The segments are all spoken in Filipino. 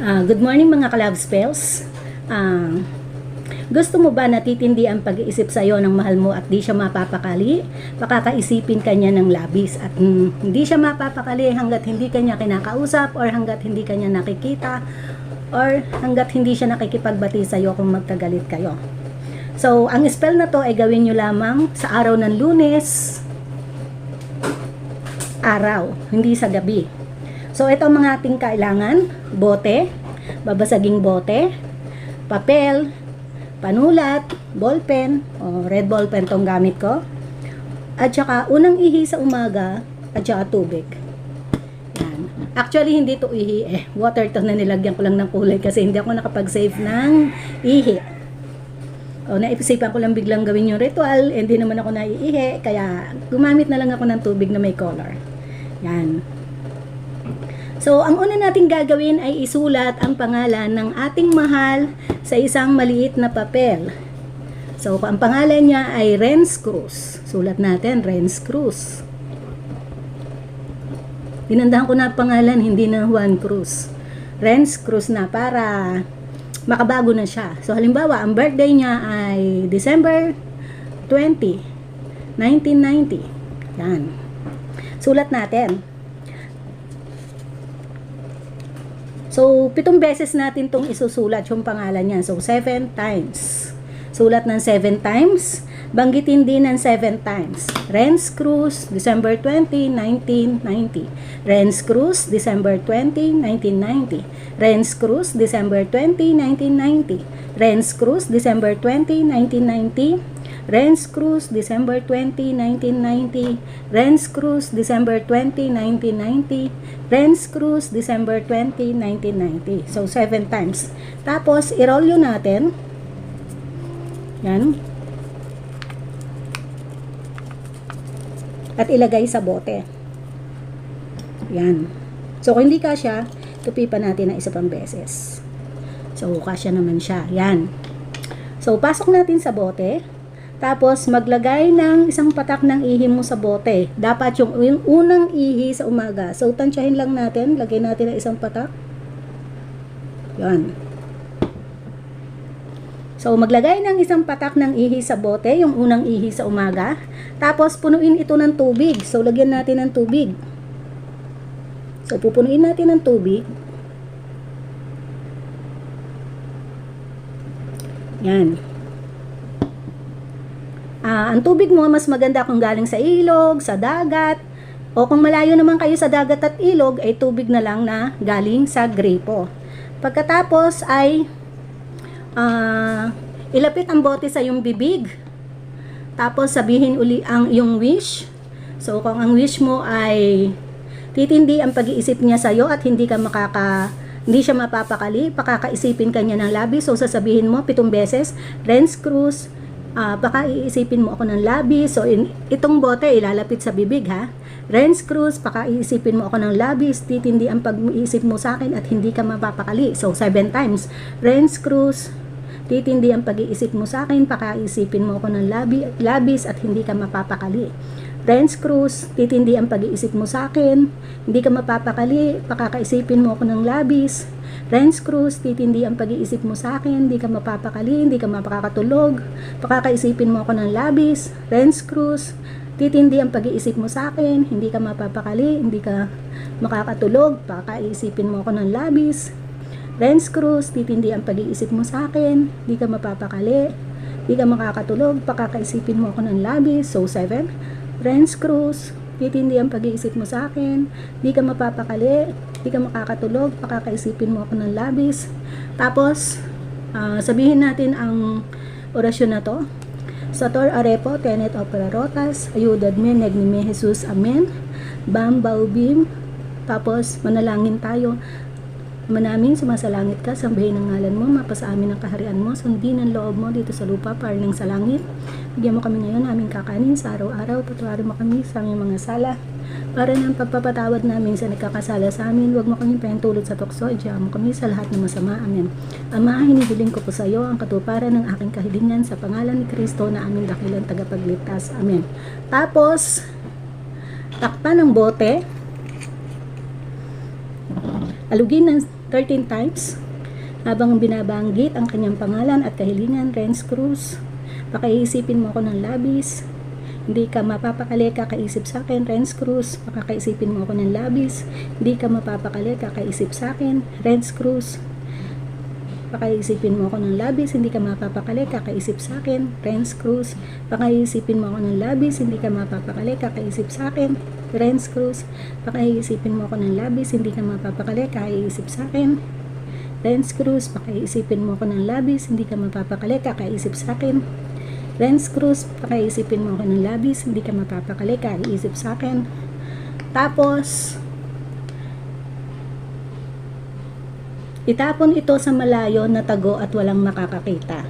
Ah, good morning mga kalab spells. Ah, gusto mo ba natitindi ang pag-iisip sa iyo ng mahal mo at di siya mapapakali? Pakakaisipin kanya ng labis at mm, hindi siya mapapakali hanggat hindi kanya kinakausap or hanggat hindi kanya nakikita or hanggat hindi siya nakikipagbati sa iyo kung magkagalit kayo. So, ang spell na to ay gawin nyo lamang sa araw ng lunes, araw, hindi sa gabi. So, ito ang mga ating kailangan. Bote, babasaging bote, papel, panulat, ballpen, o red ballpen tong gamit ko. At saka, unang ihi sa umaga, at saka tubig. Yan. Actually, hindi to ihi eh. Water to na nilagyan ko lang ng kulay kasi hindi ako nakapag-save ng ihi. O, naisipan ko lang biglang gawin yung ritual, hindi naman ako naiihi, kaya gumamit na lang ako ng tubig na may color. Yan. So, ang una nating gagawin ay isulat ang pangalan ng ating mahal sa isang maliit na papel. So, ang pangalan niya ay Renz Cruz. Sulat natin, Renz Cruz. Tinandahan ko na ang pangalan, hindi na Juan Cruz. Renz Cruz na para makabago na siya. So, halimbawa, ang birthday niya ay December 20, 1990. Yan. Sulat natin. So, pitong beses natin tong isusulat yung pangalan niya. So, seven times. Sulat ng seven times. Banggitin din ng seven times. Renz Cruz, December 20, 1990. Renz Cruz, December 20, 1990. Renz Cruz, December 20, 1990. Renz Cruz, December 20, 1990. Renz Cruz, December 20, 1990. Renz Cruz, December 20, 1990. Renz Cruz, December 20, 1990. So, seven times. Tapos, i-roll yun natin. Yan. At ilagay sa bote. Yan. So, kung hindi kasya, tupipan natin na isa pang beses. So, kasya naman siya. Yan. So, pasok natin sa bote. Tapos, maglagay ng isang patak ng ihi mo sa bote. Dapat yung, unang ihi sa umaga. So, tansyahin lang natin. Lagay natin ng isang patak. Yan. So, maglagay ng isang patak ng ihi sa bote, yung unang ihi sa umaga. Tapos, punuin ito ng tubig. So, lagyan natin ng tubig. So, pupunuin natin ng tubig. Yan. Ah, ang tubig mo mas maganda kung galing sa ilog, sa dagat, o kung malayo naman kayo sa dagat at ilog, ay tubig na lang na galing sa gripo. Pagkatapos ay ah, ilapit ang bote sa yung bibig. Tapos sabihin uli ang yung wish. So kung ang wish mo ay titindi ang pag-iisip niya sa iyo at hindi ka makaka hindi siya mapapakali, pakakaisipin kanya ng labis. So sasabihin mo pitong beses, Renz Cruz, Ah, baka iisipin mo ako ng labis. So, in, itong bote, ilalapit sa bibig, ha? Renz Cruz, baka iisipin mo ako ng labis. Titindi ang pag-iisip mo sa akin at hindi ka mapapakali. So, seven times. Renz Cruz, titindi ang pag-iisip mo sa akin, pakaisipin mo ako ng labi, labis at hindi ka mapapakali. Renz Cruz, titindi ang pag-iisip mo sa akin, hindi ka mapapakali, pakakaisipin mo ako ng labis. Renz Cruz, titindi ang pag-iisip mo sa akin, hindi ka mapapakali, hindi ka mapakakatulog, pakakaisipin mo ako ng labis. Renz Cruz, titindi ang pag-iisip mo sa akin, hindi ka mapapakali, hindi ka makakatulog, pakakaisipin mo ako ng labis. Renz Cruz, titindi ang pag-iisip mo sa akin, hindi ka mapapakali, hindi ka makakatulog, pakakaisipin mo ako ng labis. So, 7. Renz Cruz, titindi ang pag-iisip mo sa akin, hindi ka mapapakali, hindi ka makakatulog, pakakaisipin mo ako ng labis. Tapos, ah, sabihin natin ang orasyon na to. Sator arepo, tenet opera rotas, ayudad me, negni me, Jesus, amen. Bam, baubim. Tapos, manalangin tayo. Manaming sumasalangit ka, sambahin ang ngalan mo, mapasa amin ang kaharian mo, sundin ang loob mo dito sa lupa, parang sa langit. Bigyan mo kami ngayon aming kakanin sa araw-araw, patuwarin mo kami sa aming mga sala. Para ng pagpapatawad namin sa nagkakasala sa amin, huwag mo kami pahintulot sa tukso, idyahan mo kami sa lahat ng masama. Amen. Ama, hinihiling ko po sa iyo ang katuparan ng aking kahilingan sa pangalan ni Kristo na aming dakilang tagapagligtas. Amen. Tapos, takpan ng bote, alugin ng 13 times habang binabanggit ang kanyang pangalan at kahilingan, Renz Cruz. Pakaisipin mo ako ng labis. Hindi ka mapapakali kakaisip sa akin, Renz Cruz. Pakakaisipin mo ako ng labis. Hindi ka mapapakali kakaisip sa akin, Renz Cruz. Pakaisipin mo ako ng labis, hindi ka mapapakali, kakaisip sa akin, Renz Cruz. Pakaisipin mo ako ng labis, hindi ka mapapakali, kakaisip sa akin, Renz Cruz. Pakaisipin mo ako ng labis, hindi ka mapapakali, kakaisip sa akin, Renz Cruz. Pakaisipin mo ako ng labis, hindi ka mapapakali, kakaisip sa akin, Renz Cruz. Pakaisipin mo ako ng labis, hindi ka mapapakali, kakaisip sa akin. Tapos, Itapon ito sa malayo na tago at walang makakakita.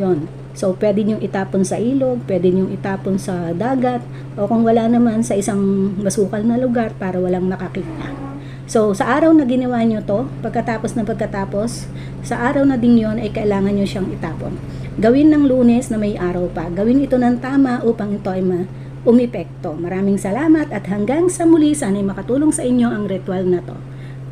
Yon. So, pwede niyong itapon sa ilog, pwede niyong itapon sa dagat, o kung wala naman sa isang masukal na lugar para walang makakita. So, sa araw na ginawa niyo to, pagkatapos na pagkatapos, sa araw na din yon ay kailangan niyo siyang itapon. Gawin ng lunes na may araw pa. Gawin ito ng tama upang ito ay ma umipekto. Maraming salamat at hanggang sa muli, sana'y makatulong sa inyo ang ritual na to.